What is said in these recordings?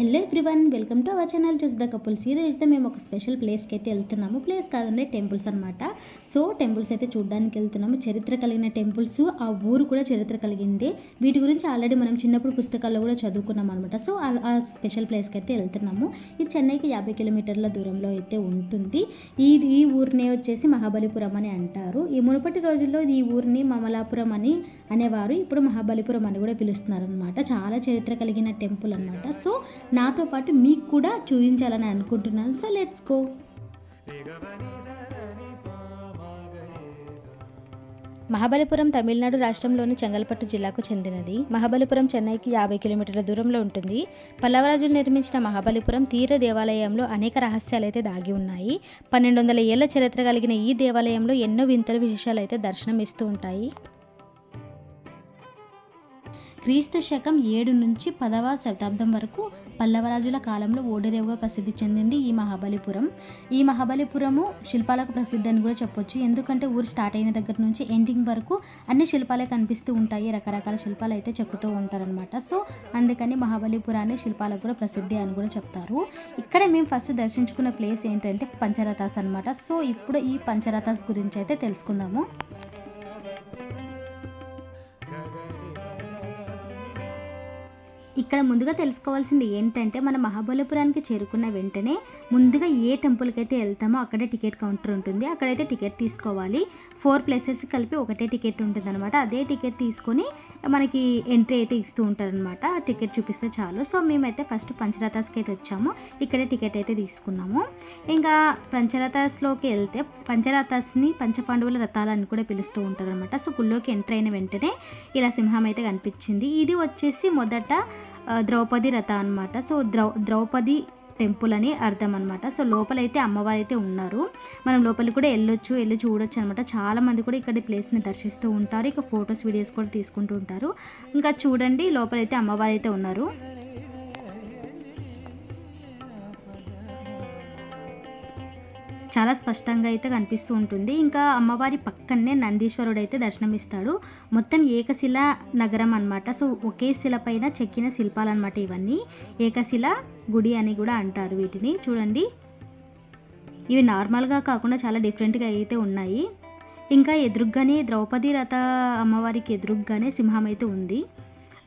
Hello everyone welcome to our channel. చూసి the couples ఈరోజు అయితే మేము ఒక స్పెషల్ ప్లేస్కి అయితే వెళ్తున్నాము. ప్లేస్ కాదండి టెంపుల్స్ అనమాట సో టెంపుల్స్ అయితే చూడడానికి వెళ్తున్నాము. చరిత్ర కలిగిన టెంపుల్స్ ఆ ఊరు కూడా చరిత్ర కలిగింది. వీటి గురించి ఆల్రెడీ మనం చిన్నప్పుడు పుస్తకాల్లో కూడా చదువుకున్నాం అనమాట సో ఆ- స్పెషల్ ప్లేస్కి అయితే వెళ్తున్నాము. ఇది చెన్నైకి యాభై కిలోమీటర్ల దూరంలో అయితే ఉంటుంది. ఈ ఈ ఊరినే వచ్చేసి మహాబలిపురం అని అంటారు. ఈ మునుపటి రోజుల్లో ఈ ఊరిని మమలాపురం అని అనేవారు. ఇప్పుడు మహాబలిపురం అని కూడా పిలుస్తున్నారు అనమాట చాలా చరిత్ర కలిగిన టెంపుల్ అనమాట సో నాతో పాటు మీకు కూడా చూపించాలని అనుకుంటున్నాను. So let's go Mahabalipuram Tamil Nadu రాష్ట్రంలోని చెంగల్పట్టు జిల్లాకు చెందినది. మహాబలిపురం చెన్నైకి యాభై కిలోమీటర్ల దూరంలో ఉంటుంది. పల్లవరాజులు నిర్మించిన మహాబలిపురం తీర దేవాలయంలో అనేక రహస్యాలు అయితే దాగి ఉన్నాయి. పన్నెండు వందల ఏళ్ళ చరిత్ర కలిగిన ఈ దేవాలయంలో ఎన్నో వింతల విశేషాలు అయితే దర్శనం ఇస్తూ ఉంటాయి. క్రీస్తు శకం ఏడు నుంచి పదవ శతాబ్దం వరకు పల్లవరాజుల కాలంలో ఓడరేవుగా ప్రసిద్ధి చెందింది ఈ మహాబలిపురం. ఈ మహాబలిపురము శిల్పాలకు ప్రసిద్ధి అని కూడా చెప్పొచ్చు. ఎందుకంటే ఊరు స్టార్ట్ అయిన దగ్గర నుంచి ఎండింగ్ వరకు అన్ని శిల్పాలే కనిపిస్తూ ఉంటాయి. రకరకాల శిల్పాలు అయితే చెక్కుతూ ఉంటారనమాట సో అందుకని మహాబలిపురాన్ని శిల్పాలకు కూడా ప్రసిద్ధి అని కూడా చెప్తారు. ఇక్కడ మేము ఫస్ట్ దర్శించుకున్న ప్లేస్ ఏంటంటే పంచరథాస్ అనమాట సో ఇప్పుడు ఈ పంచరథాస్ గురించి అయితే తెలుసుకుందాము. ఇక్కడ ముందుగా తెలుసుకోవాల్సింది ఏంటంటే మన మహాబలిపురానికి చేరుకున్న వెంటనే ముందుగా ఏ టెంపుల్కి అయితే వెళ్తామో అక్కడే టికెట్ కౌంటర్ ఉంటుంది. అక్కడైతే టికెట్ తీసుకోవాలి. ఫోర్ ప్లేసెస్ కలిపి ఒకటే టికెట్ ఉంటుంది అనమాట అదే టికెట్ తీసుకొని మనకి ఎంట్రీ అయితే ఇస్తూ ఉంటారనమాట ఆ టికెట్ చూపిస్తే చాలు. సో మేమైతే ఫస్ట్ పంచరథాస్కి అయితే వచ్చాము. ఇక్కడే టికెట్ అయితే తీసుకున్నాము. ఇంకా పంచరథాస్లోకి వెళ్తే పంచరథాస్ని పంచపాండవుల రథాలని కూడా పిలుస్తూ ఉంటారనమాట సో గుళ్ళోకి ఎంటర్ అయిన వెంటనే ఇలా సింహం అయితే కనిపించింది. ఇది వచ్చేసి మొదట ద్రౌపది రథ అనమాట సో ద్రౌ ద్రౌపది టెంపుల్ అని అర్థం అనమాట సో లోపలైతే అమ్మవారు అయితే ఉన్నారు. మనం లోపలికి కూడా వెళ్ళొచ్చు వెళ్ళి చూడొచ్చు అనమాట చాలా మంది కూడా ఇక్కడ ప్లేస్ని దర్శిస్తూ ఉంటారు. ఇక ఫొటోస్ వీడియోస్ కూడా తీసుకుంటూ ఉంటారు. ఇంకా చూడండి లోపలైతే అమ్మవారు అయితే ఉన్నారు. చాలా స్పష్టంగా అయితే కనిపిస్తూ ఉంటుంది. ఇంకా అమ్మవారి పక్కనే నందీశ్వరుడు అయితే దర్శనమిస్తాడు. మొత్తం ఏకశిల నగరం అన్నమాట. సో ఒకే శిల పైన చెక్కిన శిల్పాలు అనమాట ఇవన్నీ. ఏకశిల గుడి అని కూడా అంటారు వీటిని. చూడండి. ఇవి నార్మల్గా కాకుండా చాలా డిఫరెంట్గా అయితే ఉన్నాయి. ఇంకా ఎదురుగ్గానే ద్రౌపది రథ అమ్మవారికి ఎదురుగ్గానే సింహం అయితే ఉంది.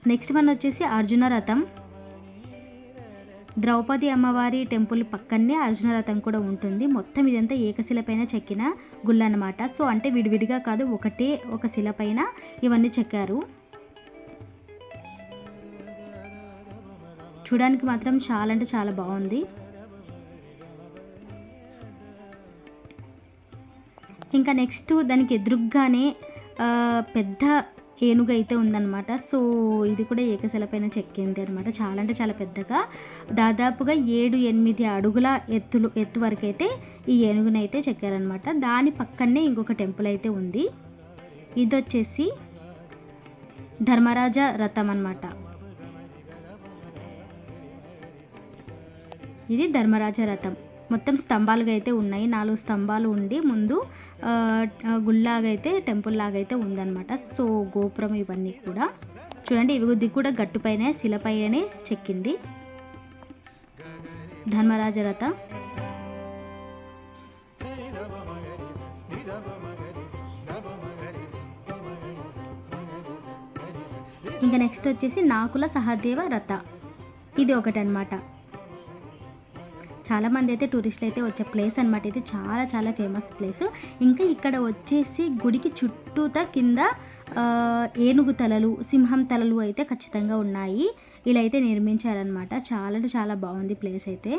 నెక్స్ట్ వన్ వచ్చేసి అర్జున రథం. ద్రౌపది అమ్మవారి టెంపుల్ పక్కనే అర్జున రథం కూడా ఉంటుంది. మొత్తం ఇదంతా ఏకశిల పైన చెక్కిన గుళ్ళు అనమాట సో అంటే విడివిడిగా కాదు ఒకటే ఒక శిల పైన ఇవన్నీ చెక్కారు. చూడడానికి మాత్రం చాలా అంటే చాలా బాగుంది. ఇంకా నెక్స్ట్ దానికి ఎదురుగ్గానే పెద్ద ఏనుగు అయితే ఉందన్నమాట. సో ఇది కూడా ఏకశిల పైన చెక్కింది అనమాట చాలా అంటే చాలా పెద్దగా. దాదాపుగా ఏడు ఎనిమిది అడుగుల ఎత్తులు ఎత్తు వరకు అయితే ఈ ఏనుగునైతే అయితే చెక్కారనమాట దాని పక్కనే ఇంకొక టెంపుల్ అయితే ఉంది. ఇది వచ్చేసి ధర్మరాజ రథం అనమాట ఇది ధర్మరాజ రథం. మొత్తం స్తంభాలుగా అయితే ఉన్నాయి. నాలుగు స్తంభాలు ఉండి ముందు గుళ్ళాగైతే గుళ్ళలాగా అయితే టెంపుల్ లాగా అయితే ఉందన్నమాట. సో గోపురం ఇవన్నీ కూడా. చూడండి ఇవి కూడా గట్టుపైనే శిలపైనే చెక్కింది. ధర్మరాజ రథ ఇంకా నెక్స్ట్ వచ్చేసి నాకుల సహదేవ రథ. ఇది ఒకటి అనమాట చాలా మంది అయితే టూరిస్టులు అయితే వచ్చే ప్లేస్ అనమాట ఇది చాలా చాలా ఫేమస్ ప్లేస్. ఇంకా ఇక్కడ వచ్చేసి గుడికి చుట్టూతా కింద ఏనుగు తలలు సింహం తలలు అయితే ఖచ్చితంగా ఉన్నాయి. ఇలా అయితే నిర్మించారనమాట చాలా అంటే చాలా బాగుంది ప్లేస్ అయితే.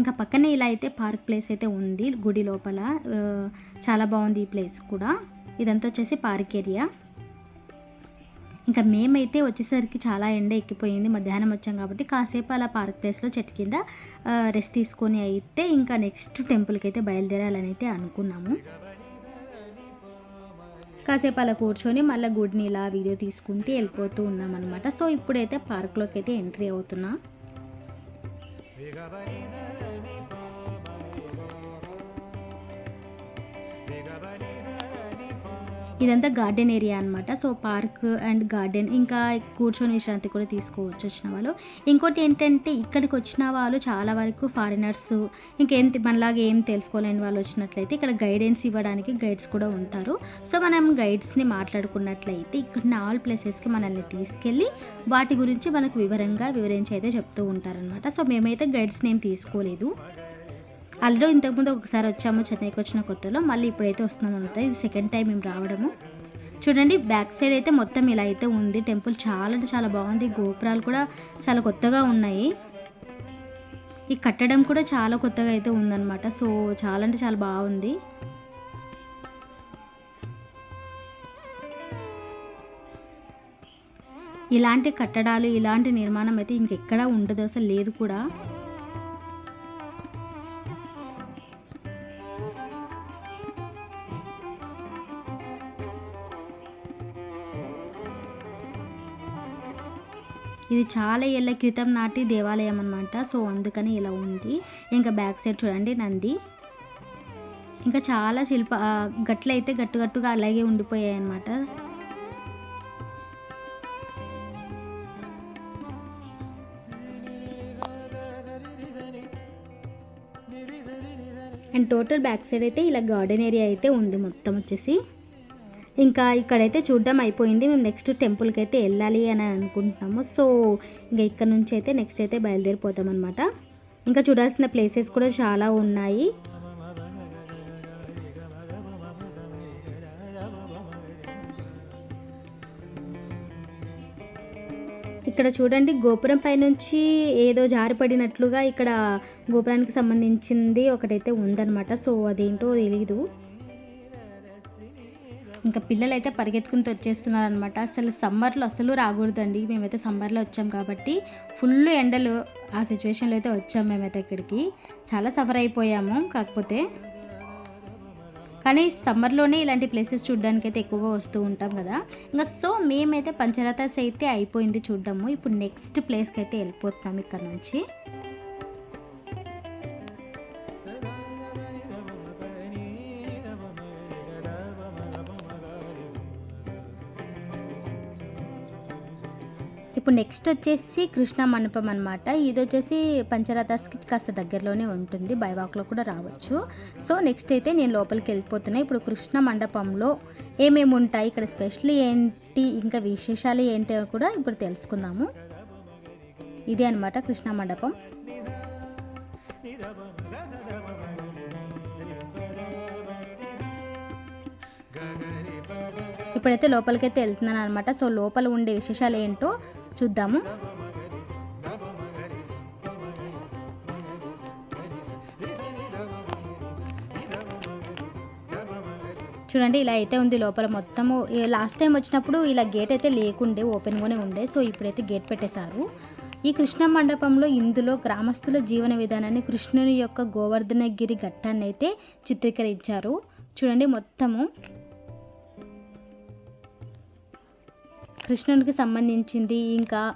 ఇంకా పక్కనే ఇలా అయితే పార్క్ ప్లేస్ అయితే ఉంది గుడి లోపల. చాలా బాగుంది ఈ ప్లేస్ కూడా. ఇదంతా వచ్చేసి పార్క్ ఏరియా. ఇంకా మేమైతే వచ్చేసరికి చాలా ఎండ ఎక్కిపోయింది మధ్యాహ్నం వచ్చాం కాబట్టి కాసేపు అలా పార్క్ ప్లేస్లో చెట్టు కింద రెస్ట్ తీసుకొని అయితే ఇంకా నెక్స్ట్ టెంపుల్కి అయితే బయలుదేరాలని అయితే అనుకున్నాము. కాసేపు అలా కూర్చొని మళ్ళీ గుడిని ఇలా వీడియో తీసుకుంటూ వెళ్ళిపోతూ ఉన్నాం అనమాట సో ఇప్పుడైతే పార్క్లోకి అయితే ఎంట్రీ అవుతున్నా. ఇదంతా గార్డెన్ ఏరియా అనమాట సో పార్క్ అండ్ గార్డెన్ ఇంకా కూర్చొని విశ్రాంతి కూడా తీసుకోవచ్చు వచ్చిన వాళ్ళు. ఇంకోటి ఏంటంటే ఇక్కడికి వచ్చిన వాళ్ళు చాలా వరకు ఫారినర్స్ ఇంకేం మనలాగా ఏం తెలుసుకోలేని వాళ్ళు వచ్చినట్లయితే ఇక్కడ గైడెన్స్ ఇవ్వడానికి గైడ్స్ కూడా ఉంటారు. సో మనం గైడ్స్ని మాట్లాడుకున్నట్లయితే ఇక్కడ ఆల్ ప్లేసెస్కి మనల్ని తీసుకెళ్ళి వాటి గురించి మనకు వివరంగా వివరించి అయితే చెప్తూ ఉంటారనమాట సో మేమైతే గైడ్స్ని ఏం తీసుకోలేదు. ఆల్రెడీ ఇంతకుముందు ఒకసారి వచ్చాము చెన్నైకి వచ్చిన కొత్తలో మళ్ళీ ఇప్పుడైతే వస్తున్నాం అనమాట. ఇది సెకండ్ టైం మేము రావడము. చూడండి బ్యాక్ సైడ్ అయితే మొత్తం ఇలా అయితే ఉంది. టెంపుల్ చాలా అంటే చాలా బాగుంది. గోపురాలు కూడా చాలా కొత్తగా ఉన్నాయి. ఈ కట్టడం కూడా చాలా కొత్తగా అయితే ఉందన్నమాట. సో చాలా అంటే చాలా బాగుంది. ఇలాంటి కట్టడాలు ఇలాంటి నిర్మాణం అయితే ఇంకెక్కడా ఉండదు. అసలు లేదు కూడా. ఇది చాలా ఏళ్ళ క్రితం నాటి దేవాలయం అనమాట సో అందుకని ఇలా ఉంది. ఇంకా బ్యాక్ సైడ్ చూడండి నంది. ఇంకా చాలా శిల్ప ఆ, గట్లు అయితే గట్టుగట్టుగా అలాగే ఉండిపోయాయి అనమాట అండ్ టోటల్ బ్యాక్ సైడ్ అయితే ఇలా గార్డెన్ ఏరియా అయితే ఉంది మొత్తం వచ్చేసి. ఇంకా ఇక్కడైతే చూడడం అయిపోయింది. మేము నెక్స్ట్ టెంపుల్కి అయితే వెళ్ళాలి అని అనుకుంటున్నాము. సో ఇంకా ఇక్కడ నుంచి అయితే నెక్స్ట్ అయితే బయలుదేరిపోతాం అనమాట ఇంకా చూడాల్సిన ప్లేసెస్ కూడా చాలా ఉన్నాయి. ఇక్కడ చూడండి గోపురం పైనుంచి ఏదో జారిపడినట్లుగా ఇక్కడ గోపురానికి సంబంధించింది ఒకటైతే ఉందన్నమాట. సో అదేంటో తెలియదు ఇంకా పిల్లలు అయితే పరిగెత్తుకుంటూ వచ్చేస్తున్నారనమాట అసలు సమ్మర్లో అసలు రాకూడదండి. మేమైతే సమ్మర్లో వచ్చాం కాబట్టి ఫుల్ ఎండలు ఆ సిచ్యువేషన్లో అయితే వచ్చాం మేమైతే ఇక్కడికి. చాలా సఫర్ అయిపోయాము. కాకపోతే కానీ సమ్మర్లోనే ఇలాంటి ప్లేసెస్ చూడడానికి అయితే ఎక్కువగా వస్తూ ఉంటాం కదా. ఇంకా సో మేమైతే పంచరథాస్ అయితే అయిపోయింది చూడడము. ఇప్పుడు నెక్స్ట్ ప్లేస్కి అయితే వెళ్ళిపోతున్నాం ఇక్కడ నుంచి. ఇప్పుడు నెక్స్ట్ వచ్చేసి కృష్ణ మండపం అనమాట ఇది వచ్చేసి పంచరథస్కి కాస్త దగ్గరలోనే ఉంటుంది. బైవాక్లో కూడా రావచ్చు. సో నెక్స్ట్ అయితే నేను లోపలికి వెళ్ళిపోతున్నా. ఇప్పుడు కృష్ణ మండపంలో ఏమేమి ఉంటాయి? ఇక్కడ స్పెషల్ ఏంటి? ఇంకా విశేషాలు ఏంటి కూడా ఇప్పుడు తెలుసుకుందాము. ఇదే అనమాట కృష్ణ మండపం. ఇప్పుడైతే లోపలికైతే వెళ్తున్నాను అనమాట సో లోపల ఉండే విశేషాలు ఏంటో చూద్దాము. చూడండి ఇలా అయితే ఉంది లోపల మొత్తము. లాస్ట్ టైం వచ్చినప్పుడు ఇలా గేట్ అయితే లేకుండే ఓపెన్గానే ఉండే. సో ఇప్పుడైతే గేట్ పెట్టేశారు. ఈ కృష్ణ మండపంలో ఇందులో గ్రామస్తుల జీవన విధానాన్ని కృష్ణుని యొక్క గోవర్ధనగిరి ఘట్టాన్ని అయితే చిత్రీకరించారు. చూడండి మొత్తము. కృష్ణునికి సంబంధించింది ఇంకా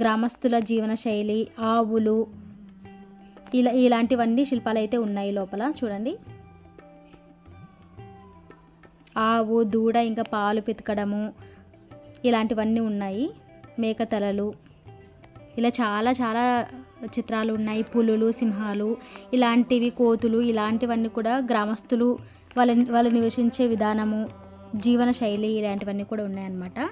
గ్రామస్తుల జీవన శైలి ఆవులు ఇలా ఇలాంటివన్నీ శిల్పాలు అయితే ఉన్నాయి లోపల. చూడండి. ఆవు దూడ ఇంకా పాలు పితకడము ఇలాంటివన్నీ ఉన్నాయి. మేకతలలు. ఇలా చాలా చాలా చిత్రాలు ఉన్నాయి. పులులు సింహాలు ఇలాంటివి కోతులు ఇలాంటివన్నీ కూడా గ్రామస్తులు వాళ్ళ వాళ్ళు నివసించే విధానము. జీవన శైలి ఇలాంటివన్నీ కూడా ఉన్నాయన్నమాట.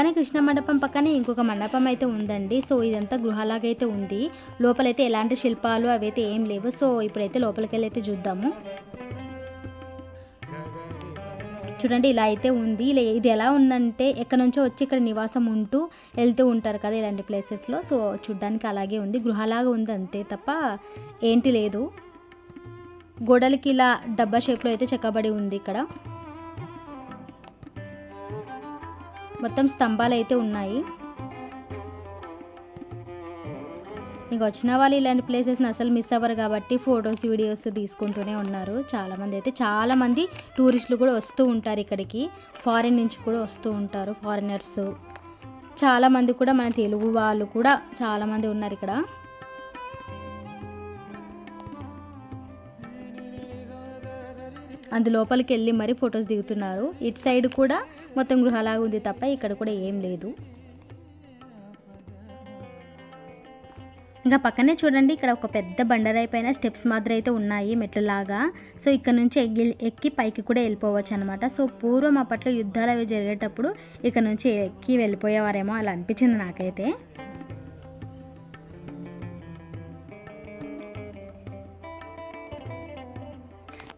పక్కనే కృష్ణ మండపం పక్కనే ఇంకొక మండపం అయితే ఉందండి. సో ఇదంతా గృహలాగైతే ఉంది. లోపలైతే ఎలాంటి శిల్పాలు అవైతే ఏం లేవు. సో ఇప్పుడైతే లోపలికి వెళ్ళి అయితే చూద్దాము. చూడండి ఇలా అయితే ఉంది. ఇది ఎలా ఉందంటే ఎక్కడి నుంచో వచ్చి ఇక్కడ నివాసం ఉంటూ వెళ్తూ ఉంటారు కదా ఇలాంటి ప్లేసెస్లో సో చూడ్డానికి అలాగే ఉంది. గృహలాగా ఉంది అంతే తప్ప ఏంటి లేదు. గోడలకి ఇలా డబ్బా షేప్లో అయితే చెక్కబడి ఉంది ఇక్కడ. మొత్తం స్తంభాలు అయితే ఉన్నాయి. ఇంక వచ్చిన వాళ్ళు ఇలాంటి ప్లేసెస్ని అసలు మిస్ అవ్వరు కాబట్టి ఫొటోస్ వీడియోస్ తీసుకుంటూనే ఉన్నారు. చాలామంది అయితే చాలామంది టూరిస్టులు కూడా వస్తూ ఉంటారు ఇక్కడికి. ఫారిన్ నుంచి కూడా వస్తూ ఉంటారు ఫారినర్స్ చాలామంది కూడా మన తెలుగు వాళ్ళు కూడా చాలామంది ఉన్నారు ఇక్కడ. అందు లోపలికి వెళ్ళి మరీ ఫొటోస్ దిగుతున్నారు. ఇటు సైడ్ కూడా మొత్తం గృహలాగా ఉంది తప్ప ఇక్కడ కూడా ఏం లేదు. ఇంకా పక్కనే చూడండి ఇక్కడ ఒక పెద్ద బండరాయి పైన స్టెప్స్ మాదిరి అయితే ఉన్నాయి మెట్లలాగా. సో ఇక్కడ నుంచి ఎగ్గి ఎక్కి పైకి కూడా వెళ్ళిపోవచ్చు అనమాట సో పూర్వం అప్పట్లో యుద్ధాలు అవి జరిగేటప్పుడు ఇక్కడ నుంచి ఎక్కి వెళ్ళిపోయేవారేమో అలా అనిపించింది నాకైతే.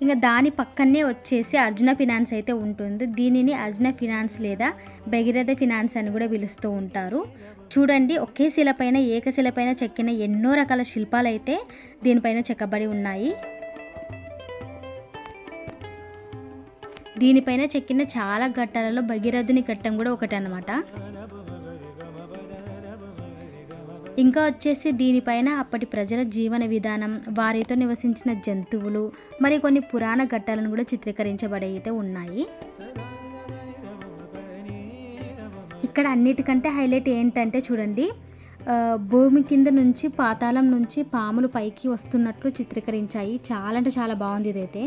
ఇంకా దాని పక్కనే వచ్చేసి అర్జున ఫినాన్స్ అయితే ఉంటుంది. దీనిని అర్జున ఫినాన్స్ లేదా భగీరథ ఫినాన్స్ అని కూడా పిలుస్తూ ఉంటారు. చూడండి ఒకే శిలపైన ఏకశిలపైన చెక్కిన ఎన్నో రకాల శిల్పాలు అయితే దీనిపైన చెక్కబడి ఉన్నాయి. దీనిపైన చెక్కిన చాలా ఘట్టాలలో భగీరథుని ఘట్టం కూడా ఒకటి అనమాట ఇంకా వచ్చేసి దీనిపైన అప్పటి ప్రజల జీవన విధానం వారితో నివసించిన జంతువులు మరి కొన్ని పురాణ ఘట్టాలను కూడా చిత్రీకరించబడి అయితే ఉన్నాయి. ఇక్కడ అన్నిటికంటే హైలైట్ ఏంటంటే చూడండి భూమి కింద నుంచి పాతాళం నుంచి పాములు పైకి వస్తున్నట్లు చిత్రీకరించాయి. చాలా అంటే చాలా బాగుంది ఇదైతే.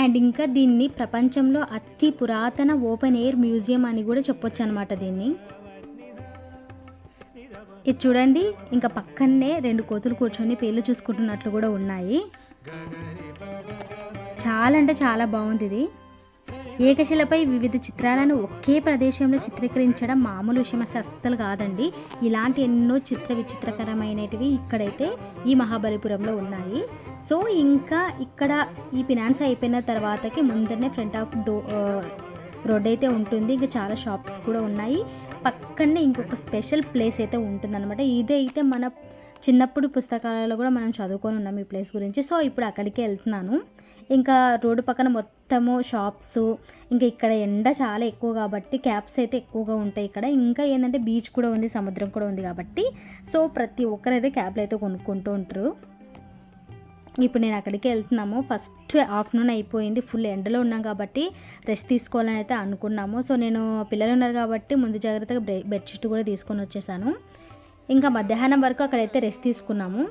అండ్ ఇంకా దీన్ని ప్రపంచంలో అతి పురాతన ఓపెన్ ఎయిర్ మ్యూజియం అని కూడా చెప్పొచ్చు అనమాట దీన్ని. ఇది చూడండి ఇంకా పక్కనే రెండు కోతులు కూర్చొని పేర్లు చూసుకుంటున్నట్లు కూడా ఉన్నాయి. చాలా అంటే చాలా బాగుంది ఇది. ఏకశిలపై వివిధ చిత్రాలను ఒకే ప్రదేశంలో చిత్రీకరించడం మామూలు విషయం అసలు అస్సలు కాదండి. ఇలాంటి ఎన్నో చిత్ర విచిత్రకరమైనటివి ఇక్కడైతే ఈ మహాబలిపురంలో ఉన్నాయి. సో ఇంకా ఇక్కడ ఈ ఫినాన్స్ అయిపోయిన తర్వాతకి ముందరనే ఫ్రంట్ ఆఫ్ డో రోడ్ అయితే ఉంటుంది. ఇంకా చాలా షాప్స్ కూడా ఉన్నాయి. పక్కనే ఇంకొక స్పెషల్ ప్లేస్ అయితే ఉంటుందన్నమాట. ఇదైతే మన చిన్నప్పుడు పుస్తకాలలో కూడా మనం చదువుకొని ఉన్నాం ఈ ప్లేస్ గురించి. సో ఇప్పుడు అక్కడికే వెళ్తున్నాను. ఇంకా రోడ్డు పక్కన మొత్తము షాప్స్ ఇంకా ఇక్కడ ఎండ చాలా ఎక్కువ కాబట్టి క్యాబ్స్ అయితే ఎక్కువగా ఉంటాయి ఇక్కడ. ఇంకా ఏంటంటే బీచ్ కూడా ఉంది సముద్రం కూడా ఉంది కాబట్టి. సో ప్రతి ఒక్కరైతే క్యాబ్లు అయితే కొనుక్కుంటూ ఉంటారు. ఇప్పుడు నేను అక్కడికి వెళ్తున్నాము. ఫస్ట్ ఆఫ్టర్నూన్ అయిపోయింది. ఫుల్ ఎండలో ఉన్నాం కాబట్టి రెస్ట్ తీసుకోవాలని అయితే అనుకున్నాము. సో నేను పిల్లలు ఉన్నారు కాబట్టి ముందు జాగ్రత్తగా బ్రె బెడ్షీట్ కూడా తీసుకొని వచ్చేసాను. ఇంకా మధ్యాహ్నం వరకు అక్కడైతే రెస్ట్ తీసుకున్నాము.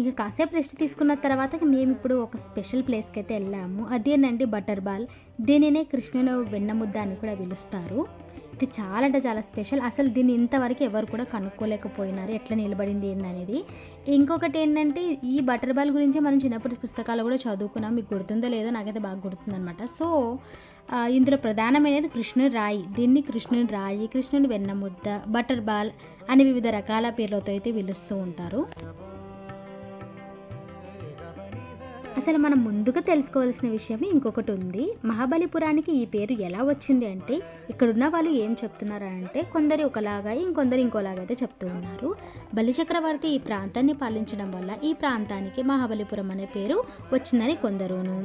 ఇక కాసేపు రెస్ట్ తీసుకున్న తర్వాత మేము ఇప్పుడు ఒక స్పెషల్ ప్లేస్కి అయితే వెళ్ళాము. అదేనండి బటర్ బాల్. దీనినే కృష్ణుని వెన్నముద్ద అని కూడా పిలుస్తారు. అయితే చాలా అంటే చాలా స్పెషల్. అసలు దీన్ని ఇంతవరకు ఎవరు కూడా కనుక్కోలేకపోయినారు. ఎట్లా నిలబడింది ఏందనేది. ఇంకొకటి ఏంటంటే ఈ బటర్ బాల్ గురించి మనం చిన్నప్పటి పుస్తకాలు కూడా చదువుకున్నాం. మీకు గుర్తుందో లేదో నాకైతే బాగా గుర్తుందనమాట సో ఇందులో ప్రధానమైనది కృష్ణుని రాయి. దీన్ని కృష్ణుని రాయి కృష్ణుని వెన్నముద్ద బటర్ బాల్ అని వివిధ రకాల పేర్లతో అయితే పిలుస్తూ ఉంటారు. అసలు మనం ముందుగా తెలుసుకోవాల్సిన విషయం ఇంకొకటి ఉంది. మహాబలిపురానికి ఈ పేరు ఎలా వచ్చింది అంటే ఇక్కడున్న వాళ్ళు ఏం చెప్తున్నారంటే కొందరు ఒకలాగా ఇంకొందరు ఇంకోలాగా అయితే చెప్తూ ఉన్నారు. బలిచక్రవర్తి ఈ ప్రాంతాన్ని పాలించడం వల్ల ఈ ప్రాంతానికి మహాబలిపురం అనే పేరు వచ్చిందని కొందరును.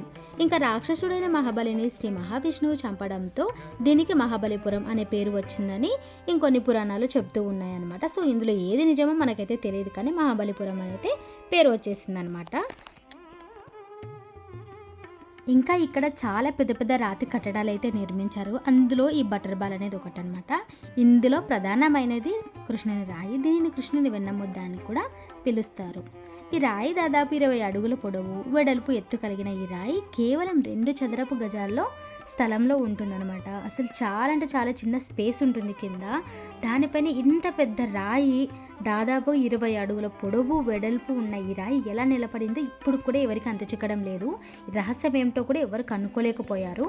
ఇంకా రాక్షసుడైన మహాబలిని శ్రీ మహావిష్ణువు చంపడంతో దీనికి మహాబలిపురం అనే పేరు వచ్చిందని ఇంకొన్ని పురాణాలు చెప్తూ ఉన్నాయన్నమాట. సో ఇందులో ఏది నిజమో మనకైతే తెలియదు కానీ మహాబలిపురం అయితే పేరు వచ్చేసిందనమాట ఇంకా ఇక్కడ చాలా పెద్ద పెద్ద రాతి కట్టడాలు అయితే నిర్మించారు. అందులో ఈ బటర్ బాల్ అనేది ఒకటి అనమాట ఇందులో ప్రధానమైనది కృష్ణుని రాయి దీనిని కృష్ణుని వెన్నముద్ద అని కూడా పిలుస్తారు. ఈ రాయి దాదాపు ఇరవై అడుగుల పొడవు వెడల్పు ఎత్తు కలిగిన ఈ రాయి కేవలం రెండు చదరపు గజాల్లో స్థలంలో ఉంటుందన్నమాట. అసలు చాలా అంటే చాలా చిన్న స్పేస్ ఉంటుంది కింద. దానిపైన ఇంత పెద్ద రాయి దాదాపు ఇరవై అడుగుల పొడవు వెడల్పు ఉన్న ఈ రాయి ఎలా నిలబడిందో ఇప్పుడు కూడా ఎవరికి అంత చిక్కడం లేదు. రహస్యం ఏమిటో కూడా ఎవరు కనుక్కోలేకపోయారు.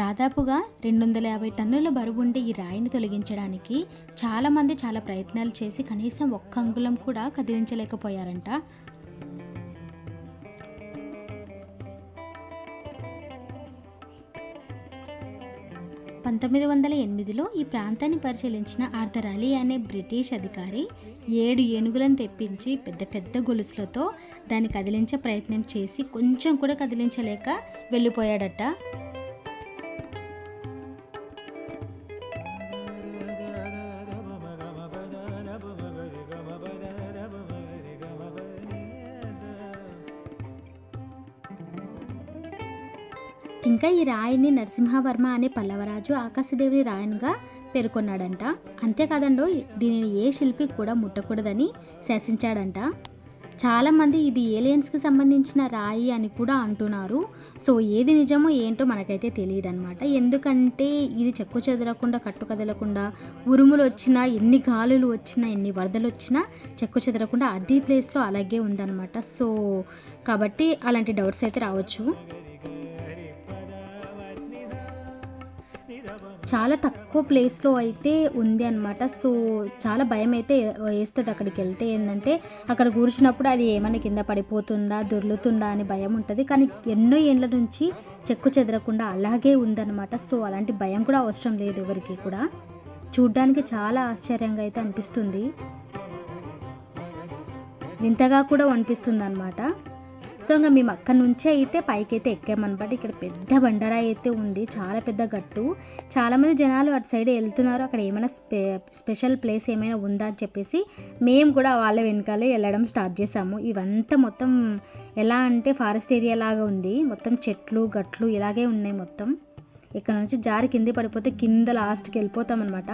దాదాపుగా రెండు వందల యాభై టన్నుల బరువు ఉండే ఈ రాయిని తొలగించడానికి చాలామంది చాలా ప్రయత్నాలు చేసి కనీసం ఒక్క అంగుళం కూడా కదిలించలేకపోయారంట. పంతొమ్మిది వందల ఎనిమిదిలో ఈ ప్రాంతాన్ని పరిశీలించిన ఆర్థర్ అలీ అనే బ్రిటిష్ అధికారి ఏడు ఏనుగులను తెప్పించి పెద్ద పెద్ద గొలుసులతో దాన్ని కదిలించే ప్రయత్నం చేసి కొంచెం కూడా కదిలించలేక వెళ్ళిపోయాడట. ఈ రాయిని నరసింహవర్మ అనే పల్లవరాజు ఆకాశదేవుని రాయనుగా పేర్కొన్నాడంట. అంతేకాదండో దీనిని ఏ శిల్పి కూడా ముట్టకూడదని శాసించాడంట. చాలామంది ఇది ఏలియన్స్కి సంబంధించిన రాయి అని కూడా అంటున్నారు. సో ఏది నిజమో ఏంటో మనకైతే తెలియదు అనమాట ఎందుకంటే ఇది చెక్కు చెదరకుండా కట్టు కదలకుండా ఉరుములు వచ్చినా ఎన్ని గాలులు వచ్చినా ఎన్ని వరదలు వచ్చినా చెక్కు చెదరకుండా అదే ప్లేస్లో అలాగే ఉందన్నమాట. సో కాబట్టి అలాంటి డౌట్స్ అయితే రావచ్చు. చాలా తక్కువ ప్లేస్లో అయితే ఉంది అనమాట సో చాలా భయం అయితే వేస్తుంది అక్కడికి వెళ్తే ఏంటంటే అక్కడ కూర్చున్నప్పుడు అది ఏమైనా కింద పడిపోతుందా దొర్లుతుందా అని భయం ఉంటుంది. కానీ ఎన్నో ఏండ్ల నుంచి చెక్కు చెదరకుండా అలాగే ఉందన్నమాట. సో అలాంటి భయం కూడా అవసరం లేదు ఎవరికి కూడా. చూడ్డానికి చాలా ఆశ్చర్యంగా అయితే అనిపిస్తుంది. వింతగా కూడా అనిపిస్తుంది అనమాట సో ఇంకా మేము అక్కడ నుంచే అయితే పైకి అయితే ఎక్కామన్నమాట. ఇక్కడ పెద్ద బండరాయి అయితే ఉంది. చాలా పెద్ద గట్టు. చాలామంది జనాలు అటు సైడ్ వెళ్తున్నారు. అక్కడ ఏమైనా స్పె స్పెషల్ ప్లేస్ ఏమైనా ఉందా అని చెప్పేసి మేము కూడా వాళ్ళ వెనకాలే వెళ్ళడం స్టార్ట్ చేసాము. ఇవంతా మొత్తం ఎలా అంటే ఫారెస్ట్ ఏరియా లాగా ఉంది. మొత్తం చెట్లు గట్లు ఇలాగే ఉన్నాయి మొత్తం. ఇక్కడ నుంచి జారి కింద పడిపోతే కింద లాస్ట్కి వెళ్ళిపోతాం అనమాట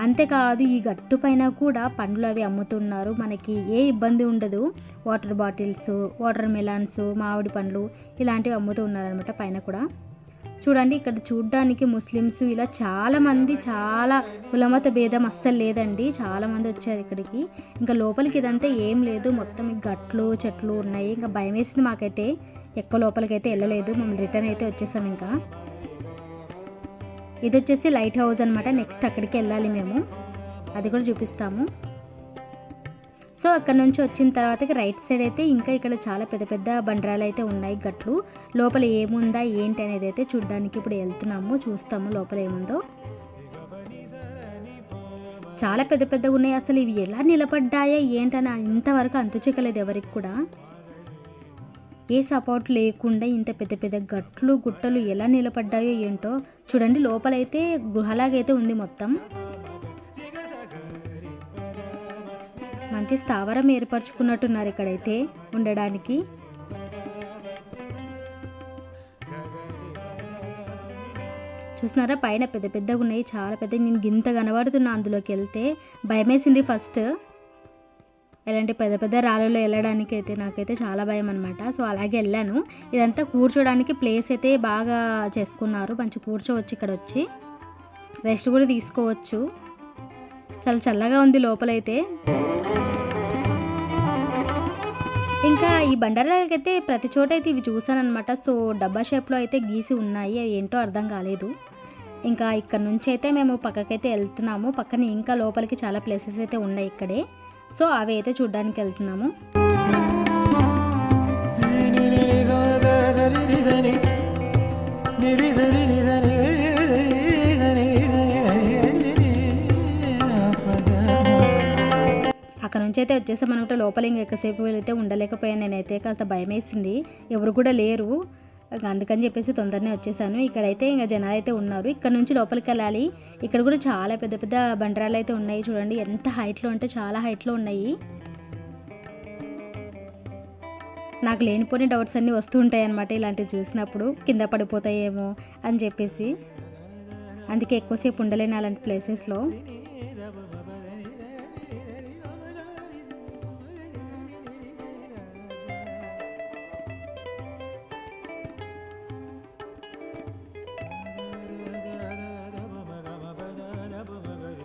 అంతేకాదు ఈ గట్టు పైన కూడా పండ్లు అవి అమ్ముతున్నారు. మనకి ఏ ఇబ్బంది ఉండదు. వాటర్ బాటిల్స్ వాటర్ మెలాన్స్ మామిడి పండ్లు ఇలాంటివి అమ్ముతూ ఉన్నారనమాట పైన కూడా. చూడండి ఇక్కడ చూడ్డానికి ముస్లిమ్స్ ఇలా చాలామంది చాలా కులమత భేదం అస్సలు లేదండి. చాలామంది వచ్చారు ఇక్కడికి. ఇంకా లోపలికి ఇదంతా ఏం లేదు. మొత్తం గట్లు చెట్లు ఉన్నాయి. ఇంకా భయం వేసింది మాకైతే. ఎక్కువ లోపలికి అయితే వెళ్ళలేదు. మేము రిటర్న్ అయితే వచ్చేసాం ఇంకా. ఇది వచ్చేసి లైట్ హౌస్ అనమాట నెక్స్ట్ అక్కడికి వెళ్ళాలి మేము. అది కూడా చూపిస్తాము. సో అక్కడ నుంచి వచ్చిన తర్వాత రైట్ సైడ్ అయితే ఇంకా ఇక్కడ చాలా పెద్ద పెద్ద బండరాలు అయితే ఉన్నాయి గట్లు. లోపల ఏముందా ఏంటి అనేది అయితే చూడడానికి ఇప్పుడు వెళ్తున్నాము. చూస్తాము లోపల ఏముందో. చాలా పెద్ద పెద్దగా ఉన్నాయి అసలు. ఇవి ఎలా నిలబడ్డాయా ఏంటని ఇంతవరకు అంతు చిక్కలేదు ఎవరికి కూడా. ఏ సపోర్ట్ లేకుండా ఇంత పెద్ద పెద్ద గట్లు గుట్టలు ఎలా నిలబడ్డాయో ఏంటో చూడండి. లోపలైతే గుహలాగైతే ఉంది మొత్తం. మంచి స్థావరం ఏర్పరచుకున్నట్టున్నారు ఇక్కడైతే ఉండడానికి. చూస్తున్నారా? పైన పెద్ద పెద్దగా ఉన్నాయి. చాలా పెద్ద నేను గింత కనబడుతున్నా అందులోకి వెళ్తే. భయమేసింది ఫస్ట్ ఇలాంటి పెద్ద పెద్ద రాళ్ళలో వెళ్ళడానికి అయితే నాకైతే చాలా భయం అనమాట సో అలాగే వెళ్ళాను. ఇదంతా కూర్చోడానికి ప్లేస్ అయితే బాగా చేసుకున్నారు. మంచి కూర్చోవచ్చు ఇక్కడ వచ్చి రెస్ట్ కూడా తీసుకోవచ్చు. చాలా చల్లగా ఉంది లోపలైతే. ఇంకా ఈ బండరాలకైతే ప్రతి చోట అయితే ఇవి చూసాను అనమాట సో డబ్బా షేప్లో అయితే గీసి ఉన్నాయి. అవి ఏంటో అర్థం కాలేదు. ఇంకా ఇక్కడ నుంచి అయితే మేము పక్కకైతే వెళ్తున్నాము. పక్కన ఇంకా లోపలికి చాలా ప్లేసెస్ అయితే ఉన్నాయి ఇక్కడే. సో అవి అయితే చూడ్డానికి వెళ్తున్నాము. అక్కడ నుంచి అయితే వచ్చేసామనుకుంటే లోపల ఇంకా ఎక్కువసేపు వెళితే ఉండలేకపోయాను. నేనైతే కాస్త భయం వేసింది ఎవరు కూడా లేరు. అందుకని చెప్పేసి తొందరనే వచ్చేసాను. ఇక్కడైతే ఇంకా జనాలు అయితే ఉన్నారు. ఇక్కడ నుంచి లోపలికి వెళ్ళాలి. ఇక్కడ కూడా చాలా పెద్ద పెద్ద బండరాలు అయితే ఉన్నాయి చూడండి. ఎంత హైట్లో అంటే చాలా హైట్లో ఉన్నాయి. నాకు లేనిపోని డౌట్స్ అన్నీ వస్తూ ఉంటాయి అనమాట ఇలాంటివి చూసినప్పుడు. కింద పడిపోతాయేమో అని చెప్పేసి. అందుకే ఎక్కువసేపు ఉండలేను అలాంటి ప్లేసెస్లో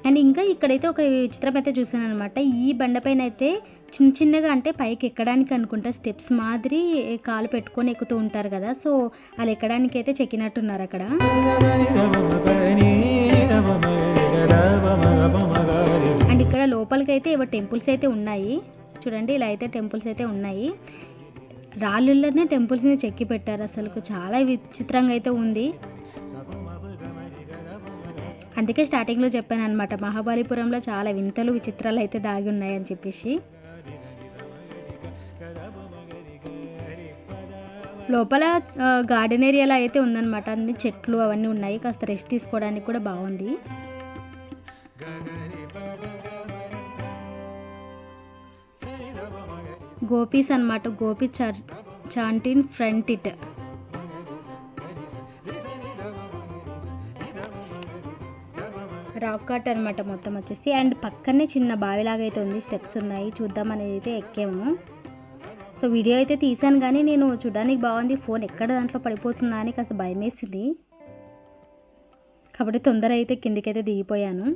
అండ్ ఇంకా ఇక్కడైతే ఒక చిత్రం అయితే చూసాను అనమాట ఈ బండపైన అయితే చిన్న చిన్నగా అంటే పైకి ఎక్కడానికి అనుకుంటా స్టెప్స్ మాదిరి కాలు పెట్టుకొని ఎక్కుతూ ఉంటారు కదా. సో అలా ఎక్కడానికి అయితే చెక్కినట్టున్నారు అక్కడ. అండ్ ఇక్కడ లోపలికైతే ఏవో టెంపుల్స్ అయితే ఉన్నాయి. చూడండి ఇలా అయితే టెంపుల్స్ అయితే ఉన్నాయి. రాళ్ళుల్లోనే టెంపుల్స్ని చెక్కి పెట్టారు అసలు చాలా విచిత్రంగా అయితే ఉంది. అందుకే స్టార్టింగ్లో చెప్పాను అనమాట మహాబలిపురంలో చాలా వింతలు విచిత్రాలు అయితే దాగి ఉన్నాయని చెప్పేసి. లోపల గార్డెన్ ఏరియాలో అయితే ఉందన్నమాట అన్ని చెట్లు అవన్నీ ఉన్నాయి కాస్త రెస్ట్ తీసుకోవడానికి కూడా బాగుంది. గోపీస్ అన్నమాట గోపి చర్ చాంటిన్ ఫ్రంట్ ఇట్. రాక్ కట్ అనమాట మొత్తం వచ్చేసి. అండ్ పక్కనే చిన్న బావిలాగా అయితే ఉంది. స్టెప్స్ ఉన్నాయి. చూద్దాం అనేది అయితే ఎక్కాము. సో వీడియో అయితే తీసాను కానీ నేను చూడడానికి బాగుంది. ఫోన్ ఎక్కడ దాంట్లో పడిపోతుందా అని కాస్త భయం వేసింది కాబట్టి తొందర అయితే కిందికైతే దిగిపోయాను.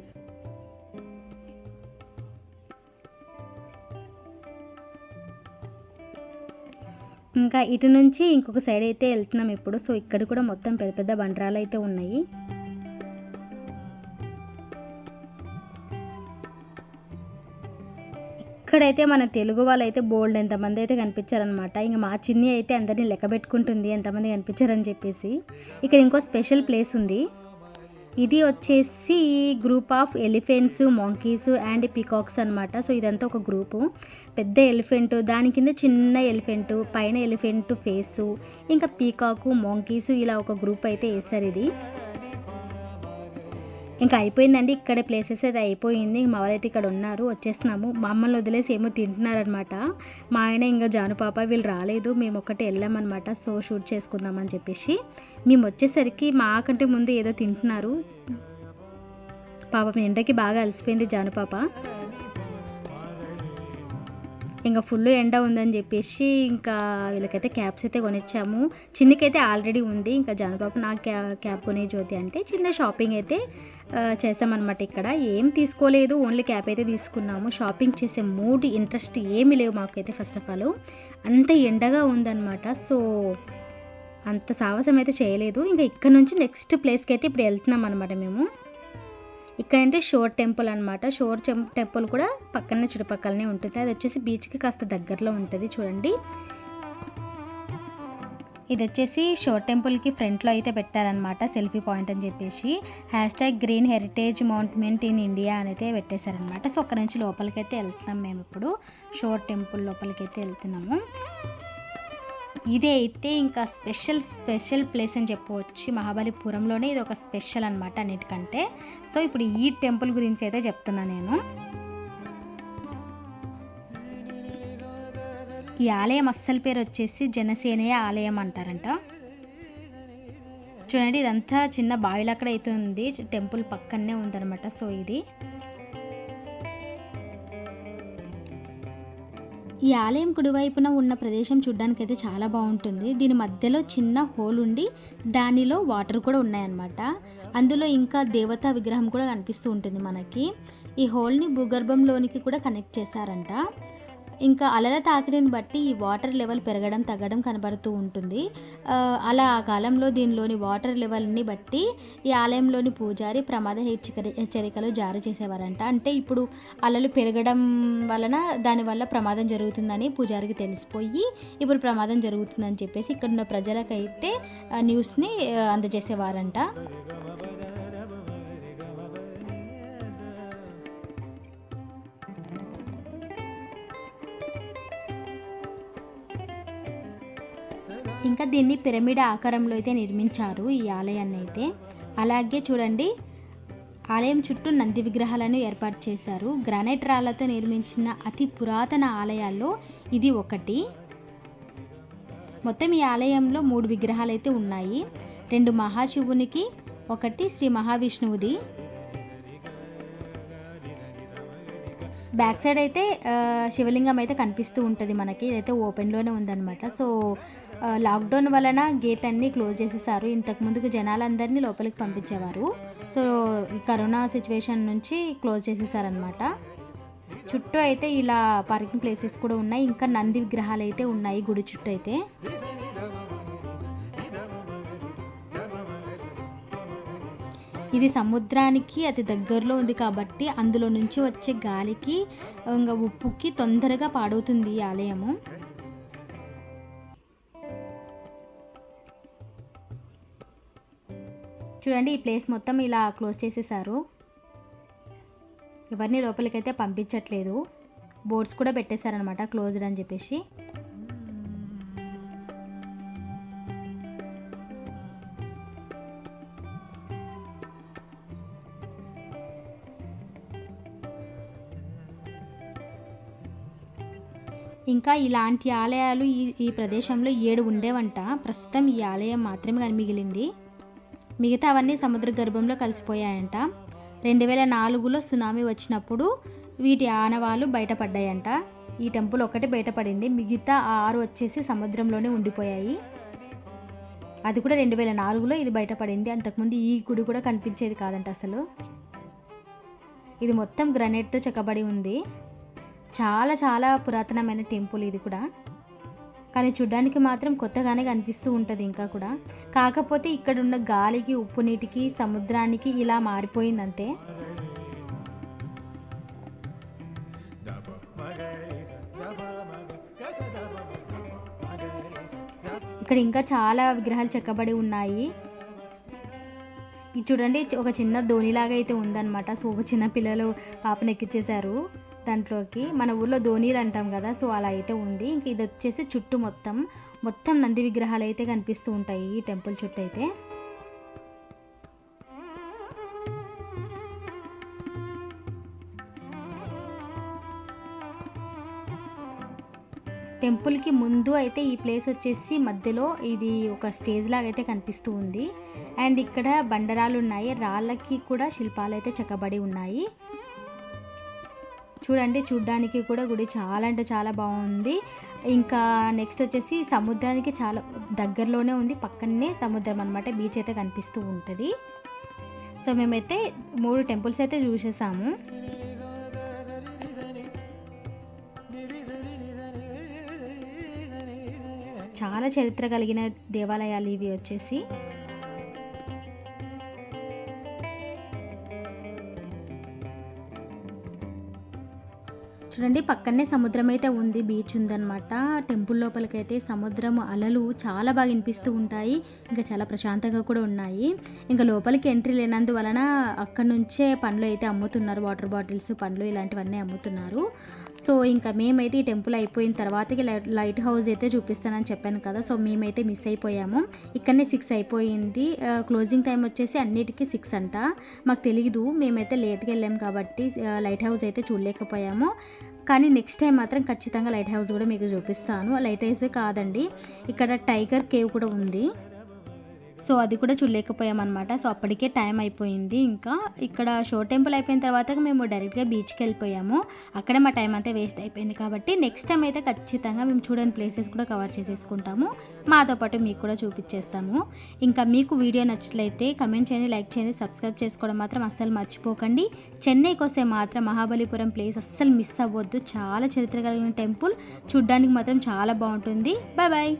ఇంకా ఇటు నుంచి ఇంకొక సైడ్ అయితే వెళ్తున్నాం ఇప్పుడు. సో ఇక్కడ కూడా మొత్తం పెద్ద పెద్ద బండరాలు అయితే ఉన్నాయి. ఇక్కడైతే మన తెలుగు వాళ్ళు అయితే బోల్డ్ ఎంతమంది అయితే కనిపించారనమాట ఇంకా మా చిన్ని అయితే అందరినీ లెక్క పెట్టుకుంటుంది ఎంతమంది కనిపించారని చెప్పేసి. ఇక్కడ ఇంకో స్పెషల్ ప్లేస్ ఉంది. ఇది వచ్చేసి group of elephants monkeys and peacocks అనమాట సో ఇదంతా ఒక గ్రూపు. పెద్ద ఎలిఫెంట్ దాని కింద చిన్న ఎలిఫెంట్ పైన ఎలిఫెంట్ ఫేసు ఇంకా పీకాకు మాంకీస్ ఇలా ఒక గ్రూప్ అయితే వేస్తారు ఇది. ఇంకా అయిపోయిందండి ఇక్కడ ప్లేసెస్ అయితే అయిపోయింది. మా వాళ్ళైతే ఇక్కడ ఉన్నారు వచ్చేస్తున్నాము. మా అమ్మల్ని వదిలేసి ఏమో తింటున్నారనమాట మా ఆయన ఇంకా జానుపాప వీళ్ళు రాలేదు మేము ఒక్కటే వెళ్ళామన్నమాట. సో షూట్ చేసుకుందామని చెప్పేసి. మేము వచ్చేసరికి మాకంటే ముందు ఏదో తింటున్నారు. పాపం ఎండకి బాగా అలసిపోయింది జానుపాప ఇంకా ఫుల్ ఎండ ఉందని చెప్పేసి ఇంకా వీళ్ళకైతే క్యాప్స్ అయితే కొనిచ్చాము. చిన్నకైతే ఆల్రెడీ ఉంది. ఇంకా జానపాప నాకు క్యా క్యాప్ కొనే జ్యోతి అంటే చిన్న షాపింగ్ అయితే చేసామన్నమాట ఇక్కడ. ఏం తీసుకోలేదు. ఓన్లీ క్యాప్ అయితే తీసుకున్నాము. షాపింగ్ చేసే మూడ్ ఇంట్రెస్ట్ ఏమీ లేవు మాకైతే ఫస్ట్ ఆఫ్ ఆల్ అంత ఎండగా ఉందన్నమాట. సో అంత సాహసం అయితే చేయలేదు. ఇంకా ఇక్కడ నుంచి నెక్స్ట్ ప్లేస్కి అయితే ఇప్పుడు వెళ్తున్నాం అనమాట మేము. ఇక్కడ అంటే షోర్ టెంపుల్ అనమాట షోర్ టెంపుల్ కూడా పక్కనే చుట్టుపక్కలనే ఉంటుంది. అది వచ్చేసి బీచ్కి కాస్త దగ్గరలో ఉంటుంది. చూడండి. ఇది వచ్చేసి షోర్ టెంపుల్కి ఫ్రంట్లో అయితే పెట్టారనమాట సెల్ఫీ పాయింట్ అని చెప్పేసి. Hash tag green heritage monument in India అని అయితే పెట్టేశారనమాట సో అక్కడ నుంచి లోపలికైతే వెళ్తున్నాం మేము ఇప్పుడు. షోర్ టెంపుల్ లోపలికైతే వెళ్తున్నాము. ఇదే అయితే ఇంకా స్పెషల్ స్పెషల్ ప్లేస్ అని చెప్పవచ్చు. మహాబలిపురంలోనే ఇది ఒక స్పెషల్ అనమాట అన్నిటికంటే. సో ఇప్పుడు ఈ టెంపుల్ గురించి అయితే చెప్తున్నా నేను. ఈ ఆలయం అస్సలు పేరు వచ్చేసి జనసేనయ ఆలయం అంటారంట. చూడండి ఇదంతా చిన్న బావిలు అక్కడ అయితే ఉంది. టెంపుల్ పక్కనే ఉందన్నమాట. సో ఇది ఈ ఆలయం కుడివైపున ఉన్న ప్రదేశం చూడ్డానికి అయితే చాలా బాగుంటుంది. దీని మధ్యలో చిన్న హోల్ ఉండి దానిలో వాటర్ కూడా ఉన్నాయన్నమాట. అందులో ఇంకా దేవతా విగ్రహం కూడా కనిపిస్తూ ఉంటుంది మనకి. ఈ హోల్ని భూగర్భంలోనికి కూడా కనెక్ట్ చేశారంట. ఇంకా అలల తాకిడిని బట్టి ఈ వాటర్ లెవెల్ పెరగడం తగ్గడం కనబడుతూ ఉంటుంది. అలా ఆ కాలంలో దీనిలోని వాటర్ లెవెల్ని బట్టి ఈ ఆలయంలోని పూజారి ప్రమాద హెచ్చరి హెచ్చరికలు జారీ చేసేవారంట. అంటే ఇప్పుడు అలలు పెరగడం వలన దానివల్ల ప్రమాదం జరుగుతుందని పూజారికి తెలిసిపోయి ఇప్పుడు ప్రమాదం జరుగుతుందని చెప్పేసి ఇక్కడ ఉన్న ప్రజలకైతే న్యూస్ని అందజేసేవారంట. ఇంకా దీన్ని పిరమిడ్ ఆకారంలో అయితే నిర్మించారు ఈ ఆలయాన్ని అయితే. అలాగే చూడండి ఆలయం చుట్టూ నంది విగ్రహాలను ఏర్పాటు చేశారు. గ్రానైట్ రాళ్ళతో నిర్మించిన అతి పురాతన ఆలయాల్లో ఇది ఒకటి. మొత్తం ఈ ఆలయంలో మూడు విగ్రహాలు అయితే ఉన్నాయి. రెండు మహాశివునికి ఒకటి శ్రీ మహావిష్ణువుది. బ్యాక్ సైడ్ అయితే శివలింగం అయితే కనిపిస్తూ ఉంటుంది మనకి. ఇదైతే ఓపెన్లోనే ఉందన్నమాట. సో లాక్డౌన్ వలన గేట్లన్నీ క్లోజ్ చేసేసారు. ఇంతకు ముందుకు జనాలందరినీ లోపలికి పంపించేవారు. సో కరోనా సిచ్యువేషన్ నుంచి క్లోజ్ చేసేసారనమాట చుట్టూ అయితే ఇలా పార్కింగ్ ప్లేసెస్ కూడా ఉన్నాయి. ఇంకా నంది విగ్రహాలు అయితే ఉన్నాయి గుడి చుట్టూ అయితే. ఇది సముద్రానికి అతి దగ్గరలో ఉంది కాబట్టి అందులో నుంచి వచ్చే గాలికి ఇంకా ఉప్పుకి తొందరగా పాడవుతుంది ఈ ఆలయము. చూడండి ఈ ప్లేస్ మొత్తం ఇలా క్లోజ్ చేసేసారు. ఎవరిని లోపలికైతే పంపించట్లేదు. బోర్డ్స్ కూడా పెట్టేశారనమాట క్లోజ్డ్ అని చెప్పేసి. ఇంకా ఇలాంటి ఆలయాలు ఈ ఈ ప్రదేశంలో ఏడు ఉండేవంట. ప్రస్తుతం ఈ ఆలయం మాత్రమే కానీ మిగిలింది. మిగతా అవన్నీ సముద్ర గర్భంలో కలిసిపోయాయంట. రెండు వేల నాలుగులో సునామీ వచ్చినప్పుడు వీటి ఆనవాలు బయటపడ్డాయంట. ఈ టెంపుల్ ఒకటి బయటపడింది. మిగతా ఆరు వచ్చేసి సముద్రంలోనే ఉండిపోయాయి. అది కూడా రెండు వేల నాలుగులో ఇది బయటపడింది. అంతకుముందు ఈ గుడి కూడా కనిపించేది కాదంట అసలు. ఇది మొత్తం గ్రనైట్తో చెక్కబడి ఉంది. చాలా చాలా పురాతనమైన టెంపుల్ ఇది కూడా. కానీ చూడ్డానికి మాత్రం కొత్తగానే కనిపిస్తూ ఉంటుంది ఇంకా కూడా. కాకపోతే ఇక్కడ ఉన్న గాలికి ఉప్పు నీటికి సముద్రానికి ఇలా మారిపోయిందంతే. ఇక్కడ ఇంకా చాలా విగ్రహాలు చెక్కబడి ఉన్నాయి. ఇది చూడండి ఒక చిన్న ధోనిలాగా అయితే ఉందన్నమాట. సో ఒక చిన్న పిల్లలు పాపను ఎక్కించేశారు దాంట్లోకి మన ఊర్లో ధోనీలు అంటాం కదా సో అలా అయితే ఉంది. ఇంక ఇది వచ్చేసి చుట్టూ మొత్తం మొత్తం నంది విగ్రహాలు అయితే కనిపిస్తూ ఉంటాయి ఈ టెంపుల్ చుట్టూ అయితే. టెంపుల్కి ముందు అయితే ఈ ప్లేస్ వచ్చేసి మధ్యలో ఇది ఒక స్టేజ్ లాగా అయితే కనిపిస్తూ ఉంది. అండ్ ఇక్కడ బండరాలు ఉన్నాయి రాళ్ళకి కూడా శిల్పాలు అయితే చెక్కబడి ఉన్నాయి. చూడండి చూడ్డానికి కూడా గుడి చాలా అంటే చాలా బాగుంది. ఇంకా నెక్స్ట్ వచ్చేసి సముద్రానికి చాలా దగ్గరలోనే ఉంది పక్కనే సముద్రం అనమాట బీచ్ అయితే కనిపిస్తూ ఉంటుంది. సో మేమైతే మూడు టెంపుల్స్ అయితే చూసేసాము. చాలా చరిత్ర కలిగిన దేవాలయాలు ఇవి వచ్చేసి. చూడండి పక్కనే సముద్రం అయితే ఉంది బీచ్ ఉందన్నమాట. టెంపుల్ లోపలికైతే సముద్రం అలలు చాలా బాగా వినిపిస్తూ ఉంటాయి. ఇంకా చాలా ప్రశాంతంగా కూడా ఉన్నాయి. ఇంకా లోపలికి ఎంట్రీ లేనందువలన అక్కడ నుంచే పండ్లు అయితే అమ్ముతున్నారు. వాటర్ బాటిల్స్ పండ్లు ఇలాంటివన్నీ అమ్ముతున్నారు. సో ఇంకా మేమైతే ఈ టెంపుల్ అయిపోయిన తర్వాతకి లైట్ హౌస్ అయితే చూపిస్తానని చెప్పాను కదా. సో మేమైతే మిస్ అయిపోయాము. ఇక్కడనే సిక్స్ అయిపోయింది. క్లోజింగ్ టైం వచ్చేసి అన్నిటికీ సిక్స్ అంట. మాకు తెలియదు మేమైతే లేట్గా వెళ్ళాము కాబట్టి లైట్ హౌస్ అయితే చూడలేకపోయాము. కానీ నెక్స్ట్ టైం మాత్రం ఖచ్చితంగా లైట్ హౌస్ కూడా మీకు చూపిస్తాను. లైట్ హౌస్ కాదండి. ఇక్కడ టైగర్ కేవ్ కూడా ఉంది. సో అది కూడా చూడలేకపోయామన్నమాట. సో అప్పటికే టైం అయిపోయింది ఇంకా. ఇక్కడ షో టెంపుల్ అయిపోయిన తర్వాత మేము డైరెక్ట్గా బీచ్కి వెళ్ళిపోయాము. అక్కడే మా టైం అంతా వేస్ట్ అయిపోయింది కాబట్టి నెక్స్ట్ టైం అయితే ఖచ్చితంగా మేము చూడని ప్లేసెస్ కూడా కవర్ చేసేసుకుంటాము. మాతో పాటు మీకు కూడా చూపించేస్తాము. ఇంకా మీకు వీడియో నచ్చినట్లయితే కమెంట్ చేయండి లైక్ చేయండి సబ్స్క్రైబ్ చేసుకోవడం మాత్రం అస్సలు మర్చిపోకండి. చెన్నైకి వస్తే మాత్రం మహాబలిపురం ప్లేస్ అస్సలు మిస్ అవ్వద్దు. చాలా చరిత్ర కలిగిన టెంపుల్. చూడ్డానికి మాత్రం చాలా బాగుంటుంది. Bye bye